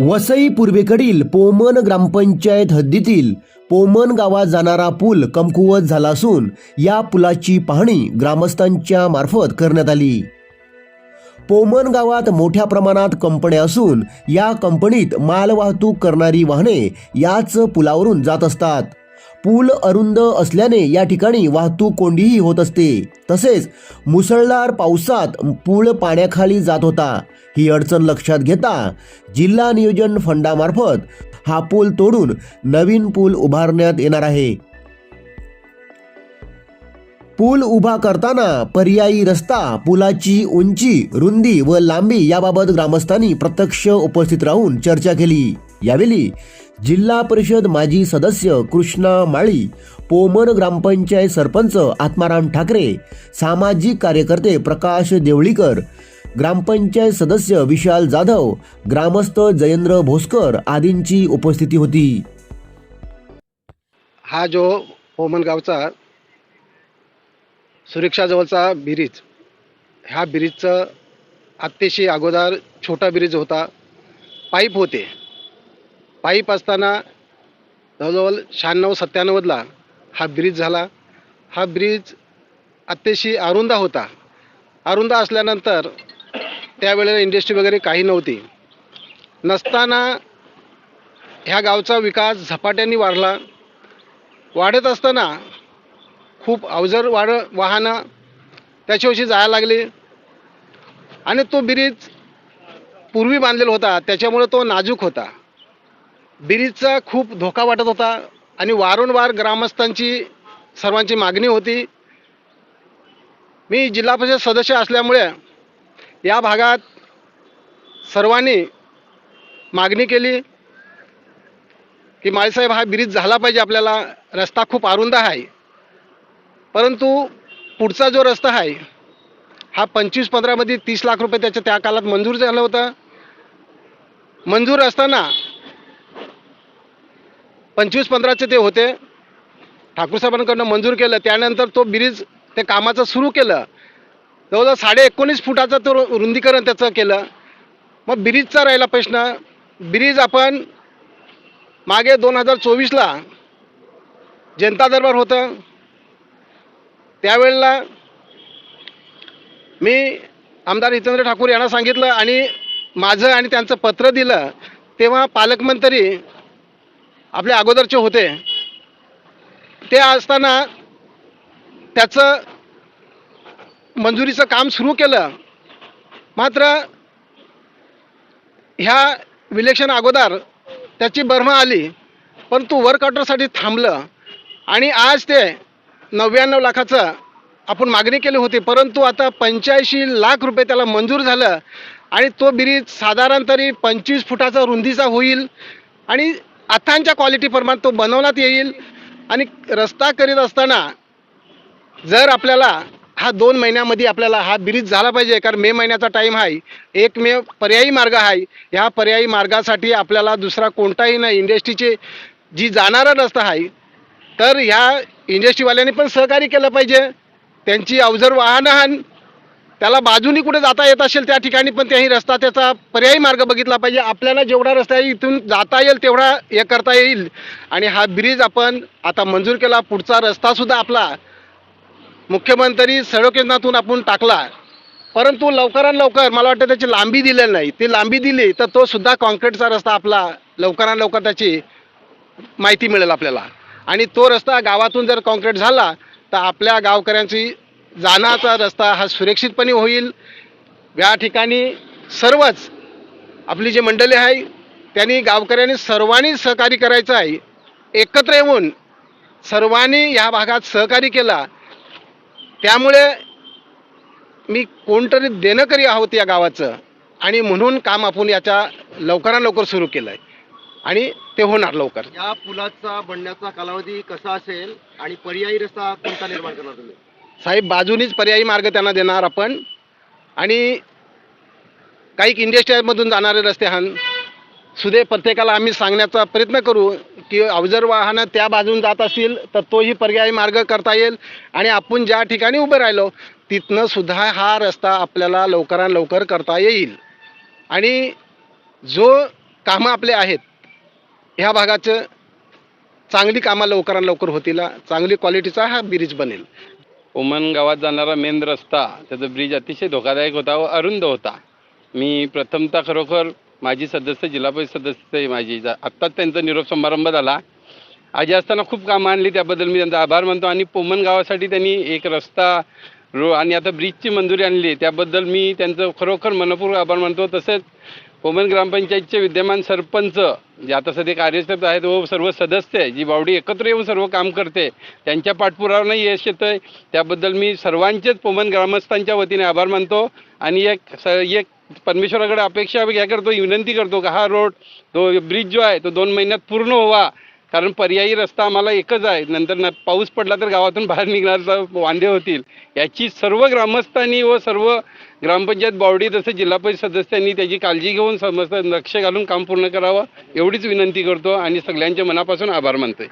वसई पूर्वेकडील पोमन ग्रामपंचायत हद्दीतील पोमन गावात जाणारा पूल कमकुवत झाला असून या पुलाची पाहणी ग्रामस्थांच्या मार्फत करण्यात आली. पोमन गावात मोठ्या प्रमाणात कंपन्या असून या कंपनीत मालवाहतूक करणारी वाहने याच पुलावरून जात असतात. पूल अरुंद असल्याने या ठिकाणी वाहतूक कोंडीही होत असते. तसेच मुसळधार पावसात पूल पाण्याखाली जात होता. ही अडचण लक्षात घेता जिल्हा नियोजन फंडामार्फत हा पूल तोडून नवीन पूल उभारण्यात येणार आहे. पूल उभा करताना पर्यायी रस्ता पुलाची उंची रुंदी व लांबी याबाबत ग्रामस्थांनी प्रत्यक्ष उपस्थित राहून चर्चा केली. यावेळी जिल्हा परिषद माजी सदस्य कृष्णा माळी पोमन ग्रामपंचायत सरपंच आत्माराम ठाकरे सामाजिक कार्यकर्ते प्रकाश देवळीकर ग्रामपंचायत सदस्य विशाल जाधव ग्रामस्थ जयेंद्र भोसकर आदींची उपस्थिती होती. हा जो पोमनगावचा सुरक्षाजवळचा ब्रिज ह्या ब्रिजचं अतिशय अगोदर छोटा ब्रिज होता. पाईप होते. पाईप असताना जवळजवळ शहाण्णव सत्त्याण्णवला हा ब्रिज झाला. हा ब्रिज अतिशय अरुंदा होता. अरुंदा असल्यानंतर त्यावेळेला इंडस्ट्री वगैरे काही नव्हती. नसताना ह्या गावचा विकास झपाट्याने वाढला. वाढत असताना खूप अवजड वाढ वाहनं त्याच्याविषयी जायला लागली. आणि तो ब्रिज पूर्वी बांधलेला होता. त्याच्यामुळे तो नाजूक होता. ब्रिजचा खूप धोका वाटत होता आणि वारंवार ग्रामस्थांची सर्वांची मागणी होती. मी जिल्हा परिषद सदस्य असल्यामुळे या भागात सर्वांनी मागणी केली की माळीसाहेब हा ब्रिज झाला पाहिजे आपल्याला. रस्ता खूप अरुंद आहे. परंतु पुढचा जो रस्ता आहे हा पंचवीस पंधरामध्ये तीस लाख रुपये त्याच्या त्या काळात मंजूर झालं होतं. मंजूर असताना पंचवीस पंधराचे ते होते. ठाकूर साहेबांकडनं मंजूर केलं. त्यानंतर तो ब्रिज ते कामाचं सुरू केलं. जवळजवळ साडे एकोणीस फुटाचं तो रुंदीकरण त्याचं केलं. मग ब्रिजचा राहिला प्रश्न. ब्रिज आपण मागे दोन हजार चोवीसला जनता दरबार होतं. त्यावेळेला मी आमदार हितेंद्र ठाकूर यांना सांगितलं आणि माझं आणि त्यांचं पत्र दिलं. तेव्हा पालकमंत्री आपले अगोदरचे होते. ते असताना त्याचं मंजुरीचं काम सुरू केलं. मात्र ह्या विलेक्शन अगोदर त्याची बर्मा आली परंतु वर्क ऑर्डरसाठी थांबलं. आणि आज ते नव्याण्णव लाखाचं आपण मागणी केली होती परंतु आता पंच्याऐंशी लाख रुपये त्याला मंजूर झालं. आणि तो ब्रिज साधारण तरी पंचवीस फुटाचा रुंदीचा होईल. आणि अथांच्या क्वालिटीप्रमाण तो बनवण्यात येईल. आणि रस्ता करीत असताना जर आपल्याला हा दोन महिन्यामध्ये आपल्याला हा ब्रिज झाला पाहिजे कारण मे महिन्याचा टाईम आहे एक मे पर्यायी मार्ग आहे ह्या पर्यायी मार्गासाठी आपल्याला दुसरा कोणताही नाही. इंडस्ट्रीचे जी जाणारा रस्ता आहे तर ह्या इंडस्ट्रीवाल्यांनी पण सहकार्य केलं पाहिजे. त्यांची अवजड वाहनं त्याला बाजूनी कुठे जाता येत असेल त्या ठिकाणी पण त्याही रस्ता त्याचा पर्यायी मार्ग बघितला पाहिजे. आपल्याला जेवढा रस्ता इथून जाता येईल तेवढा हे करता येईल. आणि हा ब्रिज आपण आता मंजूर केला पुढचा रस्तासुद्धा आपला मुख्यमंत्री सडक योजनातून आपण टाकला. परंतु लवकरात लवकर मला वाटतं त्याची लांबी दिलेली नाही. ती लांबी दिली तर तो सुद्धा कॉन्क्रीटचा रस्ता आपला लवकरात लवकर त्याची माहिती मिळेल आपल्याला. आणि तो रस्ता गावातून जर कॉन्क्रीट झाला तर आपल्या गावकऱ्यांची जाण्याचा रस्ता हा सुरक्षितपणे होईल. या ठिकाणी सर्वच आपली जी मंडळी आहे त्यांनी गावकऱ्यांनी सर्वांनी सहकार्य करायचं आहे. एकत्र येऊन सर्वांनी ह्या भागात सहकार्य केला. त्यामुळे मी कोणतरी देणंकरी आहोत या गावाचं आणि म्हणून काम आपण याच्या लवकरात लवकर सुरू केलं आहे आणि ते होणार लवकर. या पुलाचा बनण्याचा कालावधी कसा असेल आणि पर्यायी रस्ता कोणता निर्माण करणार तुम्ही? साहेब बाजूनीच पर्यायी मार्ग त्यांना देणार आपण. आणि काही इंडस्ट्रीमधून जाणारे रस्ते हान. सुदे प्रत्येकाला आम्ही सांगण्याचा प्रयत्न करू की अवजर वाहनं त्या बाजून जात असतील तर तोही पर्यायी मार्ग करता येईल. आणि आपण ज्या ठिकाणी उभे राहिलो तिथनं सुद्धा हा रस्ता आपल्याला लवकरात लवकर करता येईल. आणि जो कामं आपले आहेत ह्या भागाचं चांगली कामं लवकरात लवकर होतील. चांगली क्वालिटीचा हा ब्रिज बनेल. उमन गावात जाणारा मेन रस्ता त्याचा ब्रिज अतिशय धोकादायक होता व अरुंद होता. मी प्रथमतः खरोखर माजी सदस्य जिल्हा परिषद सदस्य माझी. आत्ताच त्यांचा निरोप समारंभ झाला. आजी असताना खूप कामं आणली त्याबद्दल मी त्यांचा आभार मानतो. आणि पोमन गावासाठी त्यांनी एक रस्ता रो आणि आता ब्रिजची मंजुरी आणली त्याबद्दल मी त्यांचं खरोखर मनपूर्वक आभार मानतो. तसेच पोमन ग्रामपंचायतचे विद्यमान सरपंच जे आता सध्या कार्यरत आहेत व सर्व सदस्य आहे जी बावडी एकत्र येऊन सर्व काम करते त्यांच्या पाठपुरावानं यश येतं आहे त्याबद्दल मी सर्वांचेच पोमन ग्रामस्थांच्या वतीने आभार मानतो. आणि एक स एक परमेश्वराकडे अपेक्षा काय करतो विनंती करतो का हा रोड तो ब्रिज जो आहे तो दोन महिन्यात पूर्ण व्हावा. कारण पर्यायी रस्ता आम्हाला एकच आहे. नंतर न पाऊस पडला तर गावातून बाहेर निघणार वांदे होतील. याची सर्व ग्रामस्थांनी व सर्व ग्रामपंचायत बॉडी तसेच जिल्हा परिषद सदस्यांनी त्याची काळजी घेऊन समस्त लक्ष घालून काम पूर्ण करावं एवढीच विनंती करतो आणि सगळ्यांच्या मनापासून आभार मानतोय.